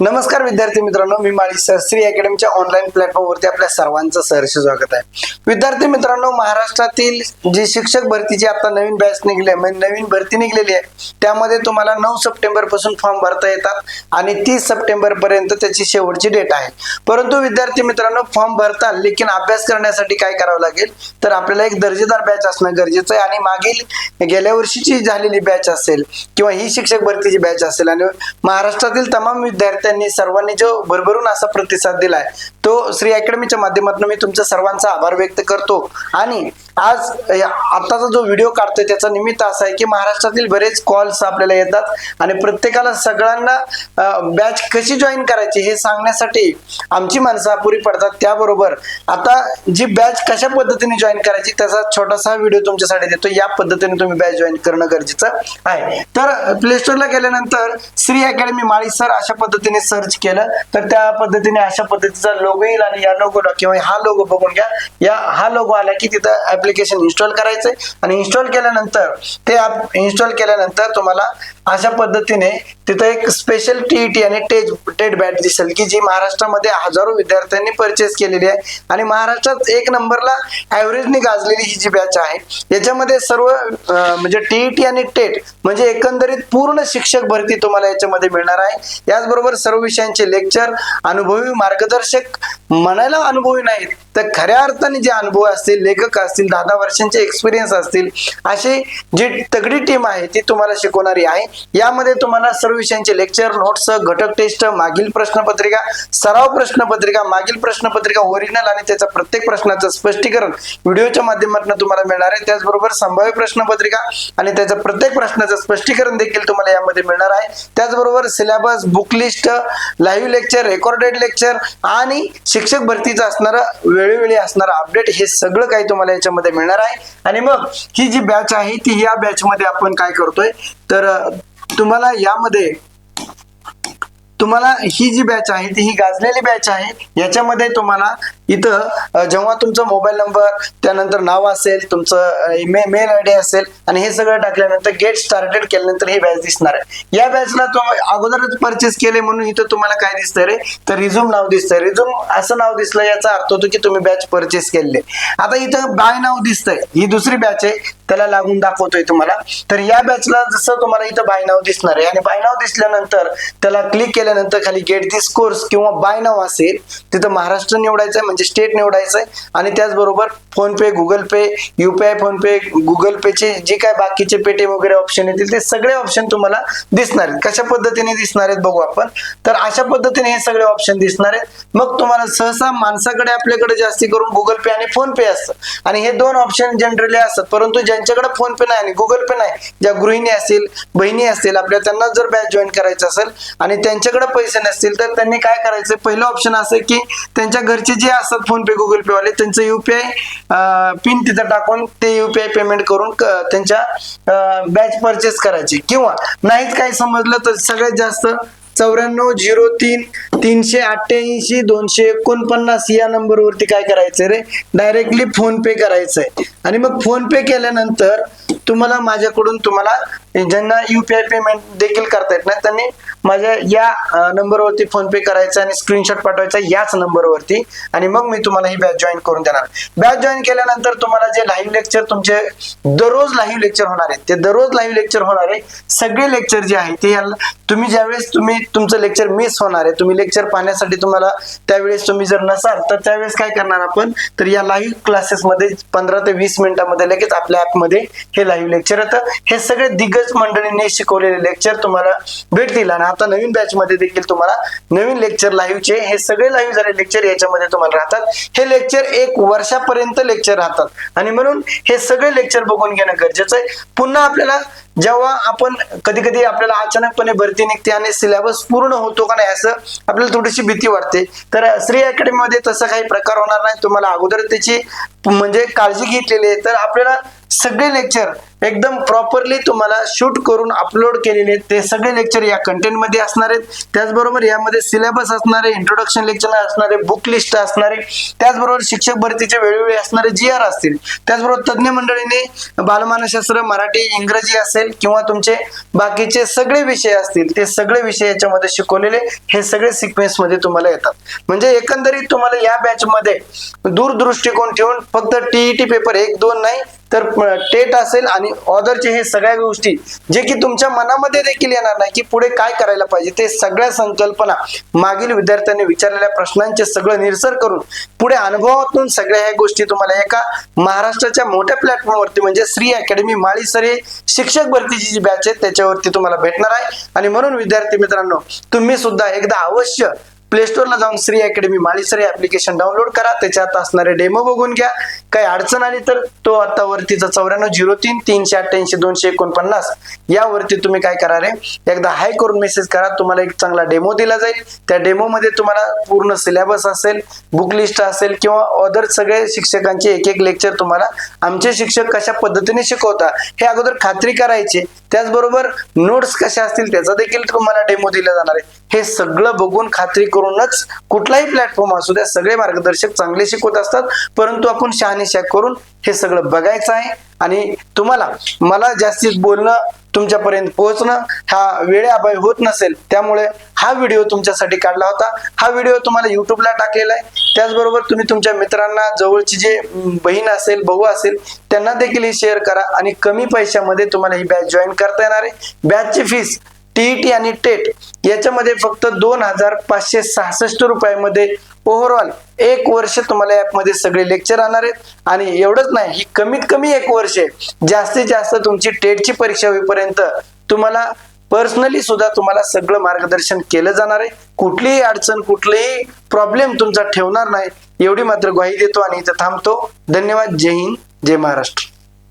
नमस्कार विद्यार्थी मित्रांनो मी माळी सर. अकॅडमीच्या ऑनलाईन प्लॅटफॉर्मवरती आपल्या सर्वांचं सहर्ष स्वागत आहे. विद्यार्थी मित्रांनो महाराष्ट्रातील जी शिक्षक भरतीची आता नवीन बॅच निघली आहे म्हणजे नवीन भरती निघलेली आहे त्यामध्ये तुम्हाला नऊ सप्टेंबरपासून फॉर्म भरता येतात आणि तीस सप्टेंबर पर्यंत त्याची शेवटची डेट आहे. परंतु विद्यार्थी मित्रांनो फॉर्म भरताल लेकिन अभ्यास करण्यासाठी काय करावं लागेल? तर आपल्याला एक दर्जेदार बॅच असणं गरजेचं आहे आणि मागील गेल्या वर्षीची झालेली बॅच असेल किंवा ही शिक्षक भरतीची बॅच असेल आणि महाराष्ट्रातील तमाम विद्यार्थ्यांनी सर्वांनी जो भरभरून असा प्रतिसाद दिलाय तो श्री अकॅडमीच्या माध्यमातून मी तुमच्या सर्वांचा आभार व्यक्त करतो. आणि आज या- जो व्हिडिओ काढतोय त्याचा निमित्त असा आहे की महाराष्ट्रातील बरेच कॉल्स आपल्याला येतात. आणि प्रत्येकाला सगळ्यांना बॅच कशी जॉईन करायची हे सांगण्यासाठी आमची माणसं अपुरी पडतात. त्याबरोबर आता जी बॅच कशा पद्धतीने जॉईन करायची त्याचा छोटासा व्हिडिओ तुमच्यासाठी देतो. या पद्धतीने तुम्ही बॅच जॉईन करणं गरजेचं आहे. तर प्ले स्टोरला गेल्यानंतर श्री अकॅडमी माळी सर अशा पद्धतीने सर्च केलं. तर त्या पद्धतीने अशा पद्धतीचा लोगो येईल आणि या लोगोला किंवा हा लोगो बघून घ्या. या हा लोगो आला की तिथं ऍप्लिकेशन इन्स्टॉल करायचंय. आणि इन्स्टॉल केल्यानंतर ते इन्स्टॉल केल्यानंतर तुम्हाला अशा पद्धतीने तिथं एक स्पेशल टीईटी आणि टेज टेट बॅट दिसेल की जी महाराष्ट्रामध्ये हजारो विद्यार्थ्यांनी परचेस केलेली आहे. आणि महाराष्ट्रात एक नंबरला ऍव्हरेजने गाजलेली ही जी बॅच आहे याच्यामध्ये सर्व म्हणजे टीईटी आणि टेट म्हणजे एकंदरीत पूर्ण शिक्षक भरती तुम्हाला याच्यामध्ये मिळणार आहे. याचबरोबर सर्व विषयांचे लेक्चर अनुभवी मार्गदर्शक म्हणायला अनुभवी नाहीत. तर खऱ्या अर्थाने जे अनुभव असतील लेखक असतील दहा दहा वर्षांचे एक्सपिरियन्स असतील अशी जी तगडी टीम आहे ती तुम्हाला शिकवणारी आहे. यामध्ये तुम्हाला सर्व विषयांचे लेक्चर नोट्स घटक टेस्ट मागील प्रश्नपत्रिका सराव प्रश्नपत्रिका मागील प्रश्नपत्रिका ओरिजिनल आणि त्याचा प्रत्येक प्रश्नाचं स्पष्टीकरण व्हिडिओच्या माध्यमातून तुम्हाला मिळणार आहे. त्याचबरोबर संभाव्य प्रश्नपत्रिका आणि त्याचा प्रत्येक प्रश्नाचं स्पष्टीकरण देखील तुम्हाला यामध्ये मिळणार आहे. त्याचबरोबर syllabus book list live lecture recorded lecture आणि शिक्षक भरतीचं असणारं वेळोवेळी असणारा अपडेट हे सगळं काही तुम्हाला याच्यामध्ये मिळणार आहे. आणि मग ही जी बॅच आहे ती या बॅच मध्ये आपण काय करतोय? तर तुम्हाला यामध्ये तुम्हाला ही जी बॅच आहे ती ही गाजलेली बॅच आहे. याच्यामध्ये तुम्हाला इथं जेव्हा तुमचा मोबाईल नंबर त्यानंतर नाव असेल तुमचं मेल आय डी असेल आणि हे सगळं टाकल्यानंतर गेट स्टार्टेड केल्यानंतर हे बॅच दिसणार आहे. या बॅचला अगोदरच परचेस केले म्हणून इथं तुम्हाला काय दिसतंय रे? तर रिझ्यूम नाव दिसतंय. रिझ्यूम असं नाव दिसलं याचा अर्थ होतो की तुम्ही बॅच परचेस केलेले. आता इथं बाय नाव दिसतंय. ही दुसरी बॅच आहे. त्याला लागून दाखवतोय तुम्हाला. तर या बॅचला जसं तुम्हाला इथं बाय नाव दिसणार आहे. आणि बाय नाव दिसल्यानंतर त्याला क्लिक केल्यानंतर खाली गेट दिस कोर्स किंवा बाय नाव असेल तिथं महाराष्ट्र निवडायचं म्हणजे स्टेट निवडायचं आहे आणि त्याचबरोबर PhonePe Google Pay UPI PhonePe Google पेचे जे काय बाकीचे पेटीएम वगैरे ऑप्शन येतील ते सगळे ऑप्शन तुम्हाला दिसणार आहेत. कशा पद्धतीने दिसणार आहेत बघू आपण. तर अशा पद्धतीने हे सगळे ऑप्शन दिसणार आहेत. मग तुम्हाला सहसा माणसाकडे आपल्याकडे जास्ती करून गुगल पे आणि फोन पे असतं. आणि हे दोन ऑप्शन जनरली असतात. परंतु ज्यांच्याकडे फोन पे नाही आणि गुगल पे नाही ज्या गृहिणी असतील बहिणी असतील आपल्या त्यांना जर बॅच जॉईन करायचं असेल आणि त्यांच्याकडे पैसे नसतील तर त्यांनी काय करायचं? पहिलं ऑप्शन असं की त्यांच्या घरचे जे असतात फोन पे गुगल पे वाले त्यांचं युपीआय पिन तिथं टाकून ते युपीआय पेमेंट करून त्यांच्या बॅच परचेस करायची. किंवा नाहीच काही समजलं तर सगळ्यात जास्त चौऱ्याण्णव झिरो तीन तीनशे अठ्ठ्याऐंशी दोनशे एकोणपन्नास या नंबरवरती काय करायचंय रे? डायरेक्टली फोन पे करायचंय. आणि मग फोन पे केल्यानंतर तुम्हाला माझ्याकडून तुम्हाला ज्यांना युपीआय पेमेंट देखील करता येत नाही त्यांनी माझ्या या नंबरवरती फोन पे करायचा आणि स्क्रीनशॉट पाठवायचा याच नंबरवरती. आणि मग मी तुम्हाला ही बॅच जॉईन करून देणार. बॅच जॉईन केल्यानंतर तुम्हाला जे लाईव्ह लेक्चर तुमचे दररोज लाईव्ह लेक्चर होणार आहेत ते दररोज लाईव्ह लेक्चर होणार आहे. सगळे लेक्चर जे आहे ते याला- तुम्ही ज्यावेळेस तुम्ही तुमचं लेक्चर मिस होणार आहे तुम्ही लेक्चर पाहण्यासाठी तुम्हाला त्यावेळेस तुम्ही जर नसाल तर त्यावेळेस काय करणार आपण? तर या लाईव्ह क्लासेसमध्ये पंधरा ते वीस मिनिटामध्ये लगेच आपल्या ॲपमध्ये हे लाईव्ह लेक्चर येतं. हे सगळे दिग्गज मंडळींनी शिकवलेले लेक्चर तुम्हाला भेटतील आणि आता नवीन बॅच मध्ये देखील तुम्हाला नवीन लेक्चर लाईव्हचे हे सगळे लाईव्ह झाले लेक्चर याच्यामध्ये तुम्हाला राहतात. हे लेक्चर एक वर्षापर्यंत लेक्चर राहतात. आणि म्हणून हे सगळे लेक्चर बघून घेणं गरजेचं आहे. पुन्हा आपल्याला जेव्हा आपण कधी कधी आपल्याला अचानकपणे भरती निघते आणि सिलेबस पूर्ण होतो का नाही असं आपल्याला थोडीशी भीती वाटते. तर श्री अकॅडमीमध्ये तसा काही प्रकार होणार नाही. तुम्हाला अगोदर त्याची म्हणजे काळजी घेतलेली आहे. तर आपल्याला सगळे लेक्चर एकदम प्रॉपरली तुम्हाला शूट करून अपलोड केलेले आहेत. ते सगळे लेक्चर या कंटेंटमध्ये असणार आहेत. त्याचबरोबर यामध्ये सिलेबस असणारे इंट्रोडक्शन लेक्चर असणारे बुक लिस्ट असणारे त्याचबरोबर शिक्षक भरतीचे वेळोवेळी असणारे जी आर असतील. त्याचबरोबर तज्ज्ञ मंडळीने बालमानसशास्त्र मराठी इंग्रजी असेल किंवा तुमचे बाकीचे सगळे विषय असतील ते सगळे विषय याच्यामध्ये शिकवलेले हे सगळे सिक्वेन्समध्ये तुम्हाला येतात. म्हणजे एकंदरीत तुम्हाला या बॅच मध्ये दूरदृष्टिकोन ठेवून फक्त टीईटी पेपर एक दोन नाही तर टेट असेल आणि ऑदरचे हे सगळ्या गोष्टी जे की तुमच्या मनामध्ये देखील येणार नाही की पुढे काय करायला पाहिजे ते सगळ्या संकल्पना मागील विद्यार्थ्यांनी विचारलेल्या प्रश्नांचे सगळं निरसर करून पुढे अनुभवातून सगळ्या ह्या गोष्टी तुम्हाला एका महाराष्ट्राच्या मोठ्या प्लॅटफॉर्मवरती म्हणजे श्री अकॅडमी माळीसर हे शिक्षक भरतीची जी बॅच आहे त्याच्यावरती तुम्हाला भेटणार आहे. आणि म्हणून विद्यार्थी मित्रांनो तुम्ही सुद्धा एकदा अवश्य प्ले स्टोअरला जाऊन श्री अकॅडमी माळीसर हे ऍप्लिकेशन डाउनलोड करा. त्याच्यात असणारे डेमो बघून घ्या. काही अडचण आली तर तो आता वरतीचा चौऱ्याण्णव झिरो तीन तीनशे अठ्ठ्याऐंशी दोनशे एकोणपन्नास. यावरती तुम्ही काय करा रे? एकदा हाय करून मेसेज करा. तुम्हाला एक चांगला डेमो दिला जाईल. त्या डेमो मध्ये तुम्हाला पूर्ण सिलेबस असेल बुक लिस्ट असेल किंवा अदर सगळे शिक्षकांचे एक एक लेक्चर तुम्हाला आमचे शिक्षक कशा पद्धतीने शिकवता हे अगोदर खात्री करायची. त्याचबरोबर नोट्स कशा असतील त्याचा देखील तुम्हाला डेमो दिला जाणार आहे. हे सगळं बघून खात्री करूनच कुठलाही प्लॅटफॉर्म असू द्या सगळे मार्गदर्शक चांगले शिकवत असतात. परंतु आपण शहानिशा करून हे सगळं बघायचं आहे. आणि तुम्हाला मला जास्तीत बोलणं तुमच्यापर्यंत पोहोचणं हा वेळे अभय होत नसेल. त्यामुळे हा व्हिडिओ तुमच्यासाठी काढला होता. हा व्हिडिओ तुम्हाला युट्यूबला टाकलेला आहे. त्याचबरोबर तुम्ही तुमच्या मित्रांना जवळची जे बहीण असेल भाऊ असेल त्यांना देखील हे शेअर करा. आणि कमी पैशामध्ये तुम्हाला ही बॅच जॉईन करता येणार आहे. बॅचची फीस टीईटी आणि टेट याच्यामध्ये फक्त दोन हजार पाचशे सहासष्ट रुपयामध्ये ओव्हरऑल एक वर्ष तुम्हाला ॲपमध्ये सगळे लेक्चर राहणार आहेत. आणि एवढंच नाही ही कमीत कमी एक वर्ष आहे. जास्तीत जास्त तुमची टेटची परीक्षा होईपर्यंत तुम्हाला पर्सनली सुद्धा तुम्हाला सगळं मार्गदर्शन केलं जाणार आहे. कुठलीही अडचण कुठलीही प्रॉब्लेम तुमचा ठेवणार नाही. एवढी मात्र ग्वाही देतो आणि इथं थांबतो. धन्यवाद. जय हिंद. जय महाराष्ट्र.